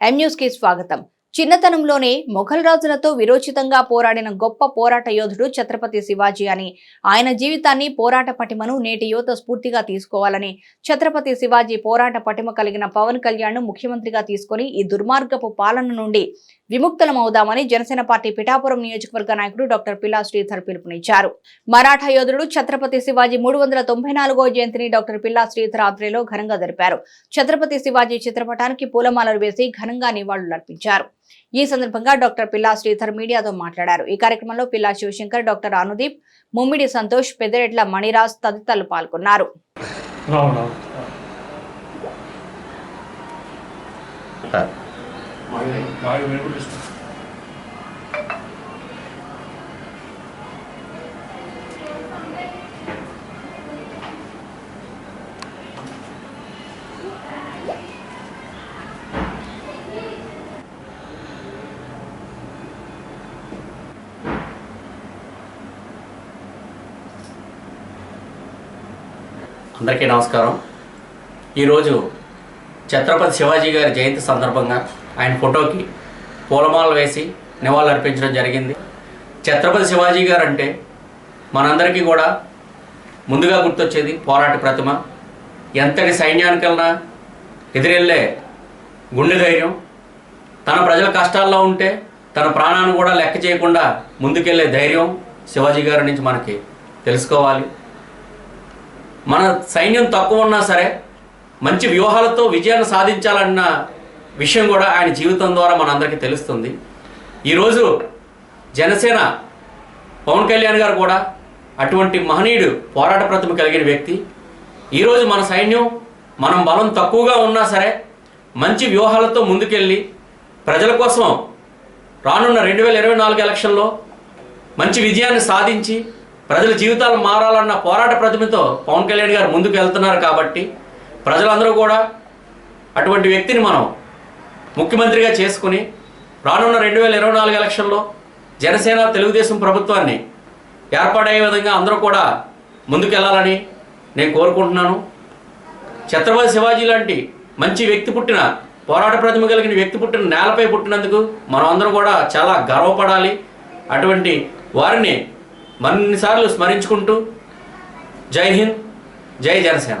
ఎం కి స్వాగతం. చిన్నతనంలోనే మొఘల్ రాజులతో విరోచితంగా పోరాడిన గొప్ప పోరాట యోధుడు ఛత్రపతి శివాజీ అని. ఆయన జీవితాన్ని పోరాట పటిమను నేటి యువత స్ఫూర్తిగా తీసుకోవాలని. ఛత్రపతి శివాజీ పోరాట పటిమ కలిగిన పవన్ కళ్యాణ్ ముఖ్యమంత్రిగా తీసుకొని ఈ దుర్మార్గపు పాలన నుండి విముక్తులమవుదామని జనసేన పార్టీ పిఠాపురం నియోజకవర్గ నాయకుడు డాక్టర్ పిల్లా శ్రీధర్ పిలుపునిచ్చారు. మరాఠా యోధుడు ఛత్రపతి శివాజీ మూడు వందల తొంభై నాలుగో జయంతిని డాక్టర్ పిల్లా శ్రీధర్ ఆధ్వర్యంలో ఘనంగా జరిపారు. ఛత్రపతి శివాజీ చిత్రపటానికి పూలమాలలు వేసి ఘనంగా నివాళులర్పించారు ఈ సందర్భంగా డాక్టర్ పిల్లా శ్రీధర్ మీడియాతో మాట్లాడారు. ఈ కార్యక్రమంలో పిల్లా శివశంకర్ డాక్టర్ అనుదీప్ ముమ్మిడి సంతోష్ పెద్దిరెడ్ల మణిరాజ్ తదితరులు పాల్గొన్నారు. అందరికీ నమస్కారం. ఈరోజు ఛత్రపతి శివాజీ గారి జయంతి సందర్భంగా ఆయన ఫోటోకి పూలమాలలు వేసి నివాళులు అర్పించడం జరిగింది. ఛత్రపతి శివాజీ గారు అంటే మనందరికీ కూడా ముందుగా గుర్తొచ్చేది పోరాట ప్రతిమ. ఎంతటి సైన్యానికైనా ఎదురెళ్ళే గుండె ధైర్యం. తన ప్రజల కష్టాల్లో ఉంటే తన ప్రాణాన్ని కూడా లెక్క చేయకుండా ముందుకెళ్ళే ధైర్యం శివాజీ గారి నుంచి మనకి తెలుసుకోవాలి. మన సైన్యం తక్కువ ఉన్నా సరే మంచి వ్యూహాలతో విజయాన్ని సాధించాలన్న విషయం కూడా ఆయన జీవితం ద్వారా మనందరికీ తెలుస్తుంది. ఈరోజు జనసేన పవన్ కళ్యాణ్ గారు కూడా అటువంటి మహనీయుడు పోరాట ప్రతిమ కలిగిన వ్యక్తి. ఈరోజు మన సైన్యం మనం బలం తక్కువగా ఉన్నా సరే మంచి వ్యూహాలతో ముందుకెళ్ళి ప్రజల కోసం రానున్న రెండు వేల ఇరవై నాలుగు ఎలక్షన్లో మంచి విజయాన్ని సాధించి ప్రజల జీవితాలు మారాలన్న పోరాట ప్రతిమతో పవన్ కళ్యాణ్ గారు ముందుకు వెళ్తున్నారు కాబట్టి ప్రజలందరూ కూడా అటువంటి వ్యక్తిని మనం ముఖ్యమంత్రిగా చేసుకుని రానున్న రెండు వేల ఇరవై నాలుగు ఎలక్షన్లో జనసేన తెలుగుదేశం ప్రభుత్వాన్ని ఏర్పాటయ్యే విధంగా అందరూ కూడా ముందుకెళ్ళాలని నేను కోరుకుంటున్నాను. ఛత్రపతి శివాజీ లాంటి మంచి వ్యక్తి పుట్టిన పోరాట ప్రతిమ కలిగిన వ్యక్తి పుట్టిన నేలపై పుట్టినందుకు మనం అందరం కూడా చాలా గర్వపడాలి. అటువంటి వారిని మరిన్నిసార్లు స్మరించుకుంటూ జై హింద్ జై జనసేన.